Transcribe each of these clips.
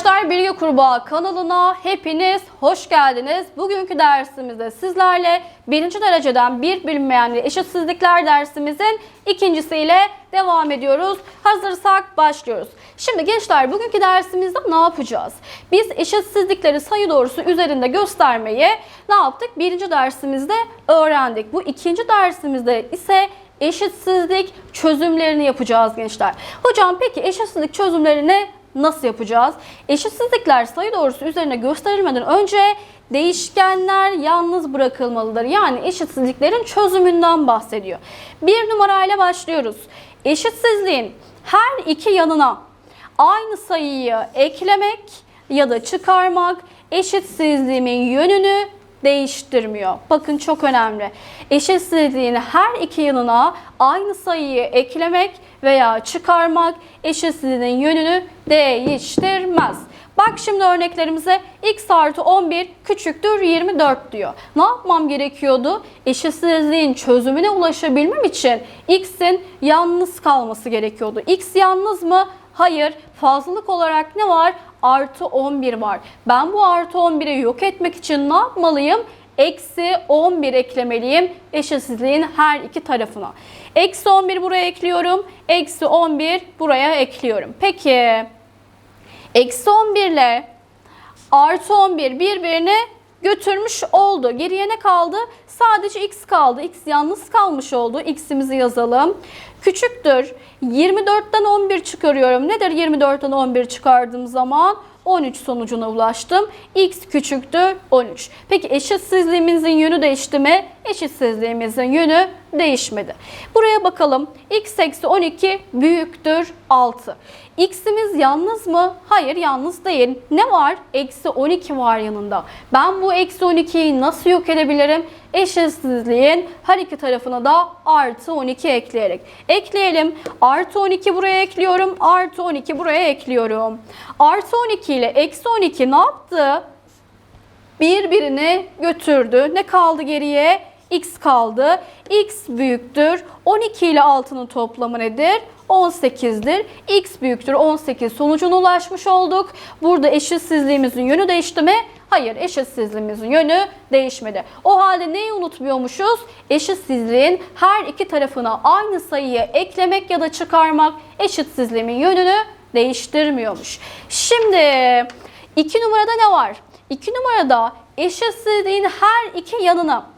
Arkadaşlar Bilgi Kurbağa kanalına hepiniz hoş geldiniz. Bugünkü dersimizde sizlerle birinci dereceden bir bilinmeyenli eşitsizlikler dersimizin ikincisiyle devam ediyoruz. Hazırsak başlıyoruz. Şimdi gençler bugünkü dersimizde ne yapacağız? Biz eşitsizlikleri sayı doğrusu üzerinde göstermeyi ne yaptık? Birinci dersimizde öğrendik. Bu ikinci dersimizde ise eşitsizlik çözümlerini yapacağız gençler. Hocam peki eşitsizlik çözümlerini nasıl yapacağız? Eşitsizlikler sayı doğrusu üzerine gösterilmeden önce değişkenler yalnız bırakılmalıdır. Yani eşitsizliklerin çözümünden bahsediyor. Bir numarayla başlıyoruz. Eşitsizliğin her iki yanına aynı sayıyı eklemek ya da çıkarmak eşitsizliğin yönünü değiştirmiyor. Bakın çok önemli. Eşitsizliğin her iki yanına aynı sayıyı eklemek veya çıkarmak eşitsizliğin yönünü değiştirmez. Bak şimdi örneklerimize x artı 11 küçüktür 24 diyor. Ne yapmam gerekiyordu? Eşitsizliğin çözümüne ulaşabilmem için x'in yalnız kalması gerekiyordu. x yalnız mı? Hayır. Fazlalık olarak ne var? Artı 11 var. Ben bu artı 11'i yok etmek için ne yapmalıyım? Eksi 11 eklemeliyim eşitsizliğin her iki tarafına. Eksi 11 buraya ekliyorum. Eksi 11 buraya ekliyorum. Peki eksi 11 ile artı 11 birbirini götürmüş oldu. Geriye ne kaldı? Sadece x kaldı. x yalnız kalmış oldu. x'imizi yazalım. Küçüktür. 24'ten 11 çıkarıyorum. Nedir 24'ten 11 çıkardığım zaman? 13 sonucuna ulaştım. x küçüktür 13. Peki eşitsizliğimizin yönü değişti mi? Eşitsizliğimizin yönü değişmedi. Buraya bakalım. x eksi 12 büyüktür 6. X'imiz yalnız mı? Hayır yalnız değil. Ne var? Eksi 12 var yanında. Ben bu eksi 12'yi nasıl yok edebilirim? Eşitsizliğin her iki tarafına da artı 12 ekleyerek. Ekleyelim. Artı 12 buraya ekliyorum. Artı 12 buraya ekliyorum. Artı 12 ile eksi 12 ne yaptı? Birbirini götürdü. Ne kaldı geriye? X kaldı. x büyüktür. 12 ile 6'nın toplamı nedir? 18'dir. x büyüktür 18 sonucuna ulaşmış olduk. Burada eşitsizliğimizin yönü değişti mi? Hayır eşitsizliğimizin yönü değişmedi. O halde neyi unutmuyormuşuz? Eşitsizliğin her iki tarafına aynı sayıyı eklemek ya da çıkarmak eşitsizliğimin yönünü değiştirmiyormuş. Şimdi iki numarada ne var? İki numarada eşitsizliğin her iki yanına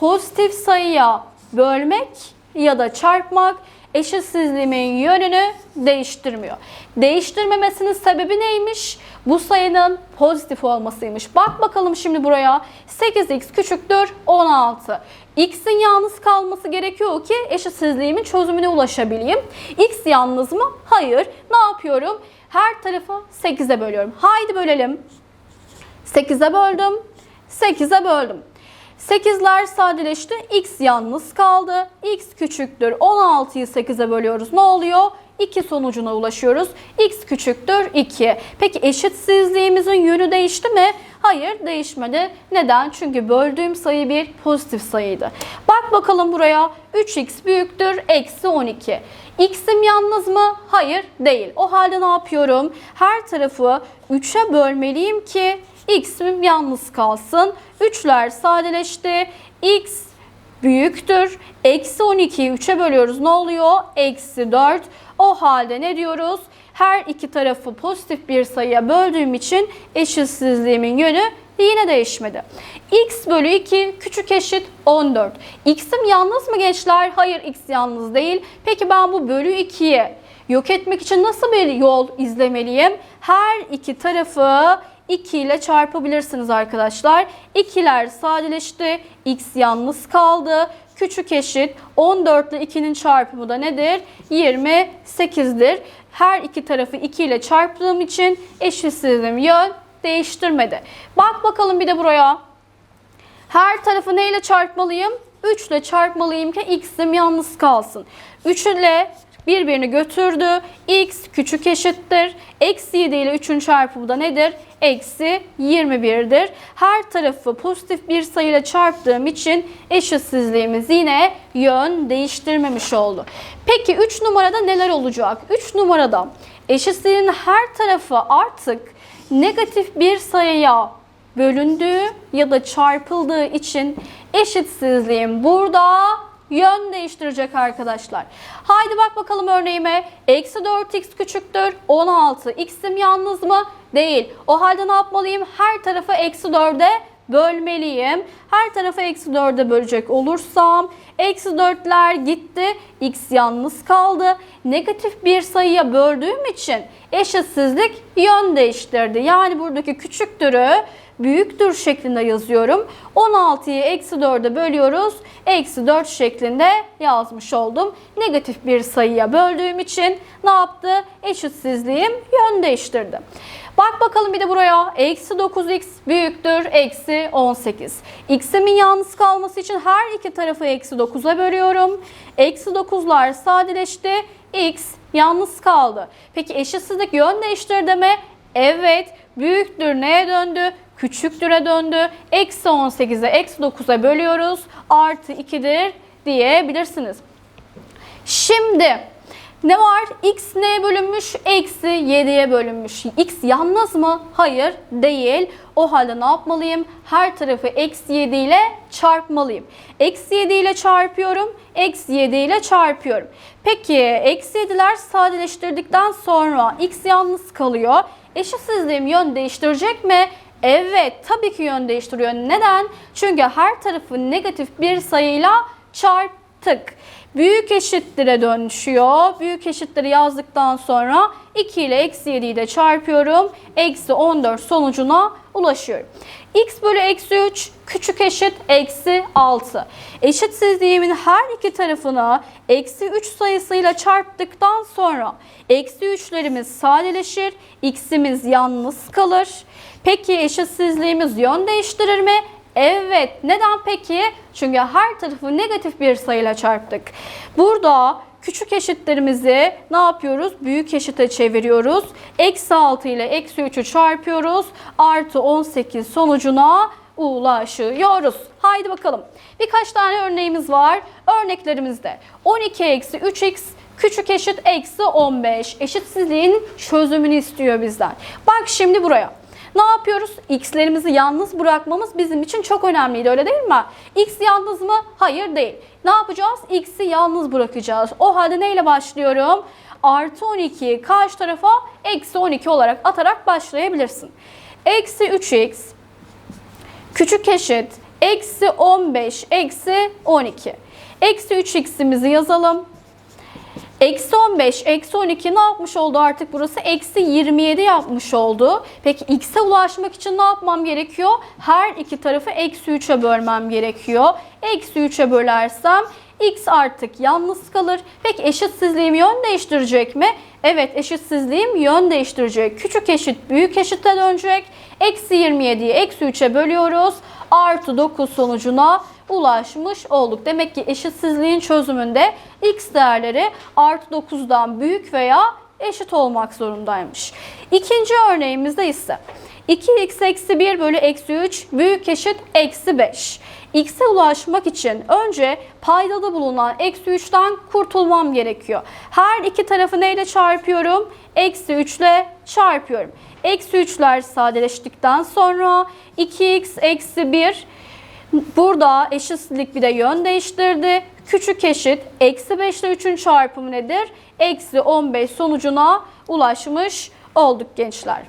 pozitif sayıya bölmek ya da çarpmak eşitsizliğimin yönünü değiştirmiyor. Değiştirmemesinin sebebi neymiş? Bu sayının pozitif olmasıymış. Bak bakalım şimdi buraya. 8x küçüktür 16. X'in yalnız kalması gerekiyor ki eşitsizliğimin çözümüne ulaşabileyim. X yalnız mı? Hayır. Ne yapıyorum? Her tarafı 8'e bölüyorum. Haydi bölelim. 8'e böldüm. 8'e böldüm. 8'ler sadeleşti. X yalnız kaldı. X küçüktür. 16'yı 8'e bölüyoruz. Ne oluyor? 2 sonucuna ulaşıyoruz. X küçüktür 2. Peki eşitsizliğimizin yönü değişti mi? Hayır değişmedi. Neden? Çünkü böldüğüm sayı bir pozitif sayıydı. Bak bakalım buraya. 3x büyüktür. Eksi 12. X'im yalnız mı? Hayır değil. O halde ne yapıyorum? Her tarafı 3'e bölmeliyim ki x'im yalnız kalsın. 3'ler sadeleşti. x büyüktür. Eksi 12'yi 3'e bölüyoruz. Ne oluyor? Eksi 4. O halde ne diyoruz? Her iki tarafı pozitif bir sayıya böldüğüm için eşitsizliğimin yönü yine değişmedi. x bölü 2 küçük eşit 14. x'im yalnız mı gençler? Hayır x yalnız değil. Peki ben bu bölü 2'yi yok etmek için nasıl bir yol izlemeliyim? Her iki tarafı 2 ile çarpabilirsiniz arkadaşlar. 2'ler sadeleşti. X yalnız kaldı. Küçük eşit 14 ile 2'nin çarpımı da nedir? 28'dir. Her iki tarafı 2 ile çarptığım için eşitsizliğim yön değiştirmedi. Bak bakalım bir de buraya. Her tarafı neyle çarpmalıyım? 3 ile çarpmalıyım ki x'im yalnız kalsın. 3 ile birbirini götürdü. x küçük eşittir. Eksi 7 ile 3'ün çarpımı da nedir? Eksi 21'dir. Her tarafı pozitif bir sayıyla çarptığım için eşitsizliğimiz yine yön değiştirmemiş oldu. Peki 3 numarada neler olacak? 3 numarada eşitsizliğin her tarafı artık negatif bir sayıya bölündüğü ya da çarpıldığı için eşitsizliğim burada yön değiştirecek arkadaşlar. Haydi bak bakalım örneğime. Eksi 4x küçüktür 16. X'im yalnız mı? Değil. O halde ne yapmalıyım? Her tarafı eksi 4'e bölmeliyim. Her tarafı eksi 4'e bölecek olursam eksi 4'ler gitti. X yalnız kaldı. Negatif bir sayıya böldüğüm için eşitsizlik yön değiştirdi. Yani buradaki küçüktürü büyüktür şeklinde yazıyorum. 16'yı eksi 4'e bölüyoruz. Eksi 4 şeklinde yazmış oldum. Negatif bir sayıya böldüğüm için ne yaptı? Eşitsizliğim yön değiştirdi. Bak bakalım bir de buraya. Eksi 9x büyüktür. Eksi 18. X'imin yalnız kalması için her iki tarafı eksi 9'a bölüyorum. Eksi 9'lar sadeleşti. X yalnız kaldı. Peki eşitsizlik yön değiştirdi mi? Evet. Büyüktür neye döndü? Küçüktüre döndü. Eksi 18'e eksi 9'a bölüyoruz. Artı 2'dir diyebilirsiniz. Şimdi ne var? X neye bölünmüş? Eksi 7'ye bölünmüş. X yalnız mı? Hayır değil. O halde ne yapmalıyım? Her tarafı eksi 7 ile çarpmalıyım. Eksi 7 ile çarpıyorum. Eksi 7 ile çarpıyorum. Peki eksi 7'ler sadeleştirdikten sonra x yalnız kalıyor. Eşitsizliğim yön değiştirecek mi? Evet tabii ki yön değiştiriyor. Neden? Çünkü her tarafı negatif bir sayıyla çarptık. Büyük eşittire dönüşüyor. Büyük eşitleri yazdıktan sonra 2 ile eksi 7'yi de çarpıyorum. Eksi 14 sonucuna ulaşıyorum. x bölü eksi 3 küçük eşit eksi 6. Eşitsizliğimin her iki tarafını eksi 3 sayısıyla çarptıktan sonra eksi 3'lerimiz sadeleşir. x'imiz yalnız kalır. Peki eşitsizliğimiz yön değiştirir mi? Evet. Neden peki? Çünkü her tarafı negatif bir sayıyla çarptık. Burada küçük eşitlerimizi ne yapıyoruz? Büyük eşite çeviriyoruz. Eksi 6 ile eksi 3'ü çarpıyoruz. Artı 18 sonucuna ulaşıyoruz. Haydi bakalım. Birkaç tane örneğimiz var. Örneklerimizde 12 eksi 3x küçük eşit eksi 15. Eşitsizliğin çözümünü istiyor bizden. Bak şimdi buraya. Ne yapıyoruz? X'lerimizi yalnız bırakmamız bizim için çok önemliydi öyle değil mi? X yalnız mı? Hayır değil. Ne yapacağız? X'i yalnız bırakacağız. O halde neyle başlıyorum? Artı 12 karşı tarafa eksi 12 olarak atarak başlayabilirsin. Eksi 3x küçük eşit eksi 15 eksi 12. Eksi 3x'imizi yazalım. Eksi 15, eksi 12 ne yapmış oldu artık burası? Eksi 27 yapmış oldu. Peki x'e ulaşmak için ne yapmam gerekiyor? Her iki tarafı eksi 3'e bölmem gerekiyor. Eksi 3'e bölersem x artık yalnız kalır. Peki eşitsizliğim yön değiştirecek mi? Evet eşitsizliğim yön değiştirecek. Küçük eşit büyük eşite dönecek. Eksi 27'yi eksi 3'e bölüyoruz. Artı 9 sonucuna ulaşmış olduk. Demek ki eşitsizliğin çözümünde x değerleri artı 9'dan büyük veya eşit olmak zorundaymış. İkinci örneğimizde ise 2x eksi 1 bölü eksi 3 büyük eşit eksi 5. X'e ulaşmak için önce paydada bulunan eksi 3'ten kurtulmam gerekiyor. Her iki tarafı neyle çarpıyorum? Eksi 3 ile çarpıyorum. Eksi 3'ler sadeleştikten sonra 2x eksi 1 Burada eşitsizlik bir de yön değiştirdi. Küçük eşit eksi 5 ile 3'ün çarpımı nedir? Eksi 15 sonucuna ulaşmış olduk gençler.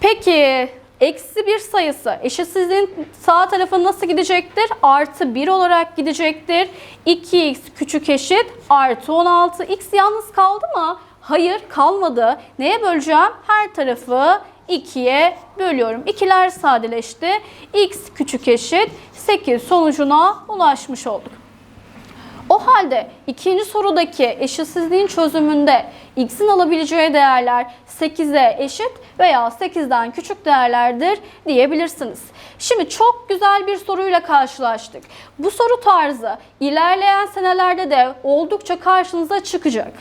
Peki eksi 1 sayısı eşitsizliğin sağ tarafı nasıl gidecektir? Artı 1 olarak gidecektir. 2x küçük eşit artı 16. x yalnız kaldı mı? Hayır kalmadı. Neye böleceğim? Her tarafı 2'ye bölüyorum. İkiler sadeleşti. x küçük eşit 8 sonucuna ulaşmış olduk. O halde ikinci sorudaki eşitsizliğin çözümünde x'in alabileceği değerler 8'e eşit veya 8'den küçük değerlerdir diyebilirsiniz. Şimdi çok güzel bir soruyla karşılaştık. Bu soru tarzı ilerleyen senelerde de oldukça karşınıza çıkacak.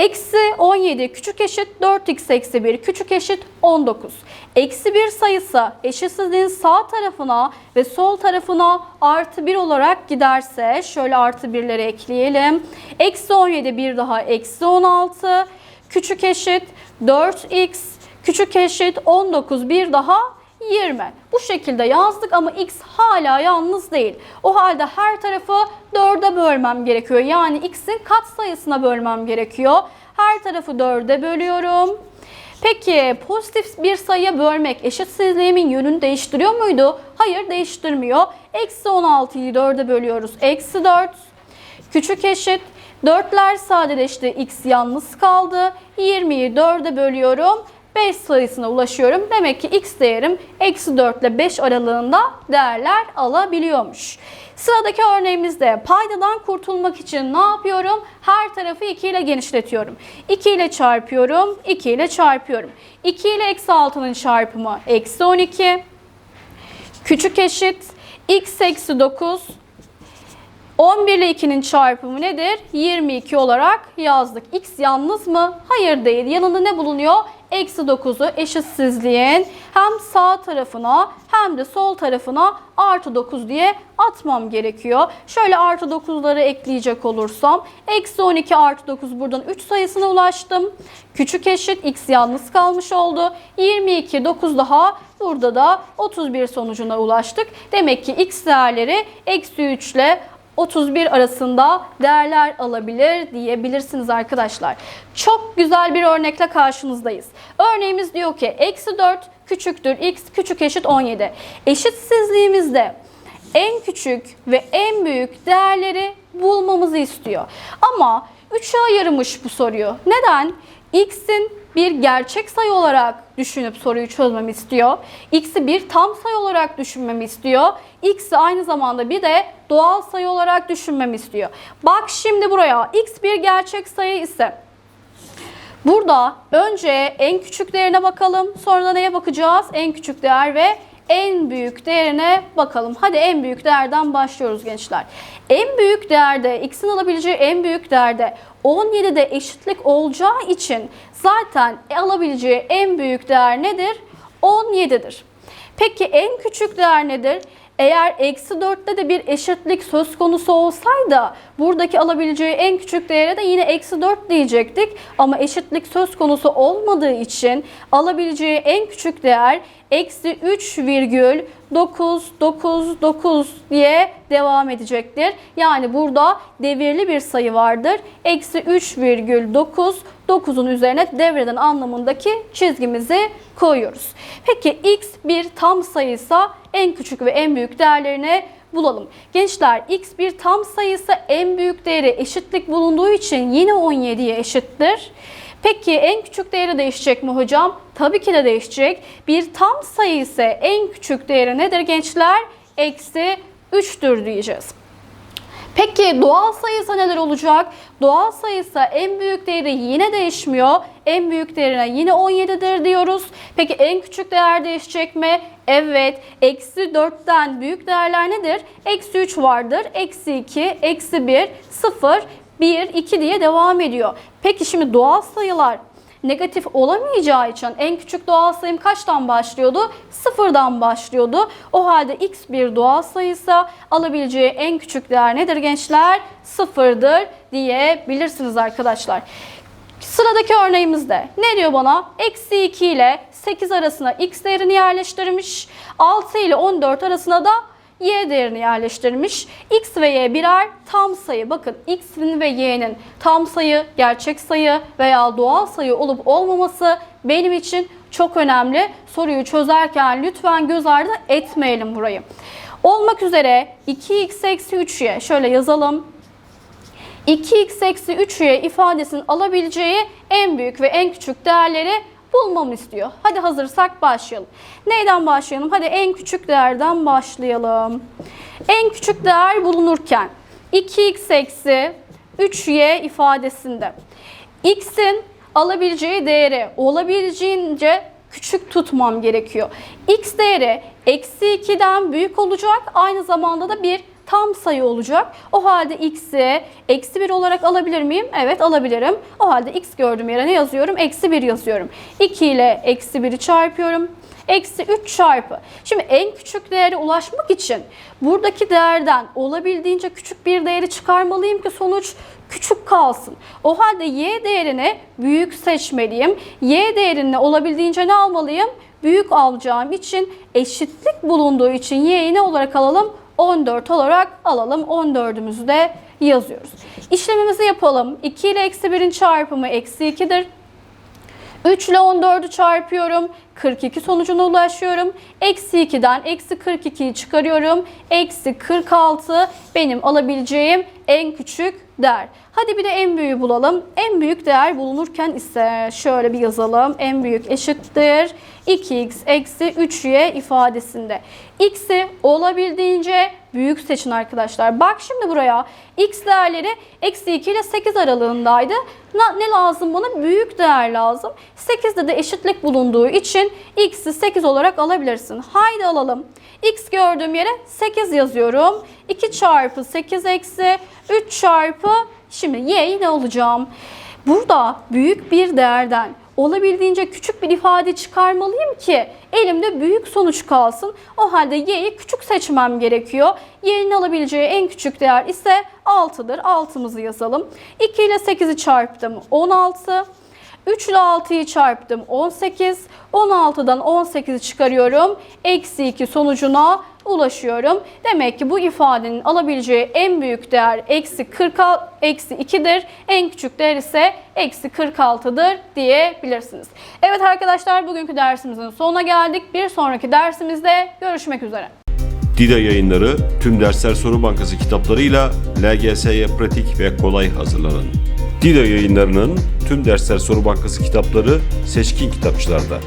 Eksi 17 küçük eşit 4x eksi 1 küçük eşit 19. Eksi 1 sayısı eşitsizliğin sağ tarafına ve sol tarafına artı 1 olarak giderse şöyle artı 1'leri ekleyelim. Eksi 17 bir daha eksi 16 küçük eşit 4x Küçük eşit 19 bir daha 20. Bu şekilde yazdık ama x hala yalnız değil. O halde her tarafı 4'e bölmem gerekiyor. Yani x'in kat sayısına bölmem gerekiyor. Her tarafı 4'e bölüyorum. Peki pozitif bir sayıya bölmek eşitsizliğimin yönünü değiştiriyor muydu? Hayır değiştirmiyor. Eksi 16'yı 4'e bölüyoruz. Eksi 4. Küçük eşit. 4'ler sadeleşti. X yalnız kaldı. 20'yi 4'e bölüyorum. 5 sayısına ulaşıyorum. Demek ki x değerim eksi 4 ile 5 aralığında değerler alabiliyormuş. Sıradaki örneğimizde paydadan kurtulmak için ne yapıyorum? Her tarafı 2 ile genişletiyorum. 2 ile çarpıyorum, 2 ile çarpıyorum. 2 ile eksi 6'nın çarpımı eksi 12. Küçük eşit x eksi 9 11 ile 2'nin çarpımı nedir? 22 olarak yazdık. X yalnız mı? Hayır değil. Yanında ne bulunuyor? Eksi 9'u eşitsizliğin hem sağ tarafına hem de sol tarafına artı 9 diye atmam gerekiyor. Şöyle artı 9'ları ekleyecek olursam eksi 12 artı 9 buradan 3 sayısına ulaştım. Küçük eşit x yalnız kalmış oldu. 22 9 daha burada da 31 sonucuna ulaştık. Demek ki x değerleri eksi 3 ile 31 arasında değerler alabilir diyebilirsiniz arkadaşlar. Çok güzel bir örnekle karşınızdayız. Örneğimiz diyor ki eksi 4 küçüktür x küçük eşit 17. Eşitsizliğimizde en küçük ve en büyük değerleri bulmamızı istiyor. Ama 3'e ayırmış bu soruyu. Neden? x'in bir gerçek sayı olarak düşünüp soruyu çözmemi istiyor. X'i bir tam sayı olarak düşünmemi istiyor. X'i aynı zamanda bir de doğal sayı olarak düşünmemi istiyor. Bak şimdi buraya x bir gerçek sayı ise burada önce en küçük değerine bakalım. Sonra neye bakacağız? En küçük değer ve en büyük değerine bakalım. Hadi en büyük değerden başlıyoruz gençler. En büyük değerde, x'in alabileceği en büyük değerde 17'de eşitlik olacağı için zaten alabileceği en büyük değer nedir? 17'dir. Peki en küçük değer nedir? Eğer eksi 4'te de bir eşitlik söz konusu olsaydı buradaki alabileceği en küçük değere de yine eksi 4 diyecektik. Ama eşitlik söz konusu olmadığı için alabileceği en küçük değer eksi 3,999 diye devam edecektir. Yani burada devirli bir sayı vardır. Eksi 3,9 9'un üzerine devreden anlamındaki çizgimizi koyuyoruz. Peki x bir tam sayıysa en küçük ve en büyük değerlerini bulalım. Gençler x bir tam sayısı en büyük değeri eşitlik bulunduğu için yine 17'ye eşittir. Peki en küçük değeri değişecek mi hocam? Tabii ki de değişecek. Bir tam sayı ise en küçük değeri nedir gençler? Eksi 3'tür diyeceğiz. Peki doğal sayısı neler olacak? Doğal sayısı en büyük değeri yine değişmiyor. En büyük değerine yine 17'dir diyoruz. Peki en küçük değer değişecek mi? Evet. Eksi 4'ten büyük değerler nedir? Eksi 3 vardır. Eksi 2, eksi 1, 0, 1, 2 diye devam ediyor. Peki şimdi doğal sayılar negatif olamayacağı için en küçük doğal sayım kaçtan başlıyordu? Sıfırdan başlıyordu. O halde x bir doğal sayısa alabileceği en küçük değer nedir gençler? Sıfırdır diyebilirsiniz arkadaşlar. Sıradaki örneğimizde ne diyor bana? Eksi 2 ile 8 arasına x değerini yerleştirmiş. 6 ile 14 arasına da y değerini yerleştirmiş. x ve y birer tam sayı. Bakın x'in ve y'nin tam sayı, gerçek sayı veya doğal sayı olup olmaması benim için çok önemli. Soruyu çözerken lütfen göz ardı etmeyelim burayı. Olmak üzere 2x eksi 3y şöyle yazalım. 2x eksi 3y ifadesinin alabileceği en büyük ve en küçük değerleri bulmamı istiyor. Hadi hazırsak başlayalım. Neyden başlayalım? Hadi en küçük değerden başlayalım. En küçük değer bulunurken 2x eksi 3y ifadesinde x'in alabileceği değeri olabileceğince küçük tutmam gerekiyor. x değeri eksi 2'den büyük olacak. Aynı zamanda da bir tam sayı olacak. O halde x'i eksi 1 olarak alabilir miyim? Evet alabilirim. O halde x gördüğüm yere ne yazıyorum? Eksi 1 yazıyorum. 2 ile eksi 1'i çarpıyorum. Eksi 3 çarpı. Şimdi en küçük değere ulaşmak için buradaki değerden olabildiğince küçük bir değeri çıkarmalıyım ki sonuç küçük kalsın. O halde y değerini büyük seçmeliyim. Y değerini olabildiğince ne almalıyım? Büyük alacağım için eşitlik bulunduğu için y'yi ne olarak alalım? 14 olarak alalım. 14'ümüzü de yazıyoruz. İşlemimizi yapalım. 2 ile eksi 1'in çarpımı eksi 2'dir. 3 ile 14'ü çarpıyorum. 42 sonucuna ulaşıyorum. Eksi 2'den eksi 42'yi çıkarıyorum. Eksi 46 benim alabileceğim en küçük değer. Hadi bir de en büyüğü bulalım. En büyük değer bulunurken ise şöyle bir yazalım. En büyük eşittir 2x eksi 3y ifadesinde. X'i olabildiğince büyük seçin arkadaşlar. Bak şimdi buraya x değerleri eksi 2 ile 8 aralığındaydı. Ne lazım bana? Büyük değer lazım. 8'de de eşitlik bulunduğu için x'i 8 olarak alabilirsin. Haydi alalım. x gördüğüm yere 8 yazıyorum. 2 çarpı 8 eksi 3 çarpı şimdi y'yi ne alacağım? Burada büyük bir değerden olabildiğince küçük bir ifade çıkarmalıyım ki elimde büyük sonuç kalsın. O halde y'yi küçük seçmem gerekiyor. Y'nin alabileceği en küçük değer ise 6'dır. 6'mızı yazalım. 2 ile 8'i çarptım 16. 3 ile 6'yı çarptım 18. 16'dan 18'i çıkarıyorum. Eksi 2 sonucuna ulaşıyorum. Demek ki bu ifadenin alabileceği en büyük değer eksi 46, eksi 2'dir. En küçük değer ise eksi 46'dır diyebilirsiniz. Evet arkadaşlar bugünkü dersimizin sonuna geldik. Bir sonraki dersimizde görüşmek üzere. Dida yayınları tüm dersler soru bankası kitaplarıyla LGS'ye pratik ve kolay hazırlanın. Dida yayınlarının tüm dersler soru bankası kitapları seçkin kitapçılarda.